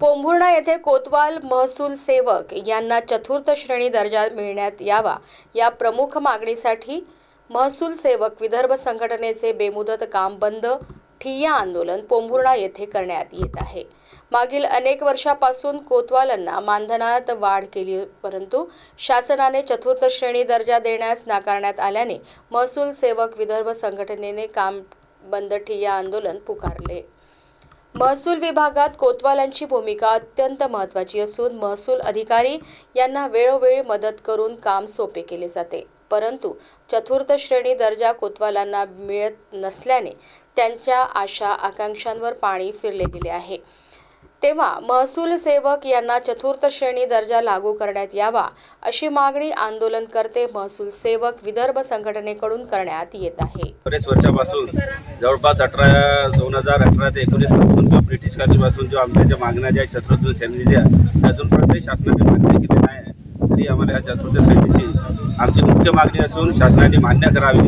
पोंभुर्णा येथे कोतवाल महसूल सेवक यांना चतुर्थ श्रेणी दर्जा मिळण्यात यावा. या प्रमुख मागणीसाठी महसूल सेवक विदर्भ संघटनेचे बेमुदत काम बंद ठिय्या आंदोलन पोंभुर्णा येथे करण्यात येत आहे. मागील अनेक वर्षापासून कोतवालांना मानधनात वाढ केली परंतु शासनाने चतुर्थ श्रेणी दर्जा देण्यास नाकारण्यात आल्याने महसूल सेवक विदर्भ संघटनेने काम बंद ठिय्या आंदोलन पुकारले. महसूल विभागात कोतवालांची भूमिका अत्यंत महत्त्वाची असून महसूल अधिकारी यांना वेळोवेळी मदत करून काम सोपे केले जाते. परंतु चतुर्थ श्रेणी दर्जा कोतवालांना मिळत नसल्याने त्यांच्या आशा आकांक्षांवर पाणी फिरले गेले आहे. तेव्हा महसूल सेवक यांना चतुर्थ श्रेणी दर्जा लागू करण्यात यावा अशी मागणी आंदोलनकर्ते महसूल सेवक विदर्भ संघटनेकडून करण्यात येत आहे. बरेच वर्षापासून जवळपास अठरा दोन हजार अठरा ते एकोणीसपासून किंवा ब्रिटिश काळापासून जो आमच्या ज्या मागण्या ज्या चतुर्थ श्रेणीच्या त्या अजूनपर्यंत शासनाने मान्य केली नाही. तरी आम्हाला या चतुर्थ श्रेणीची आमची मुख्य मागणी असून शासनाने मान्य करावी.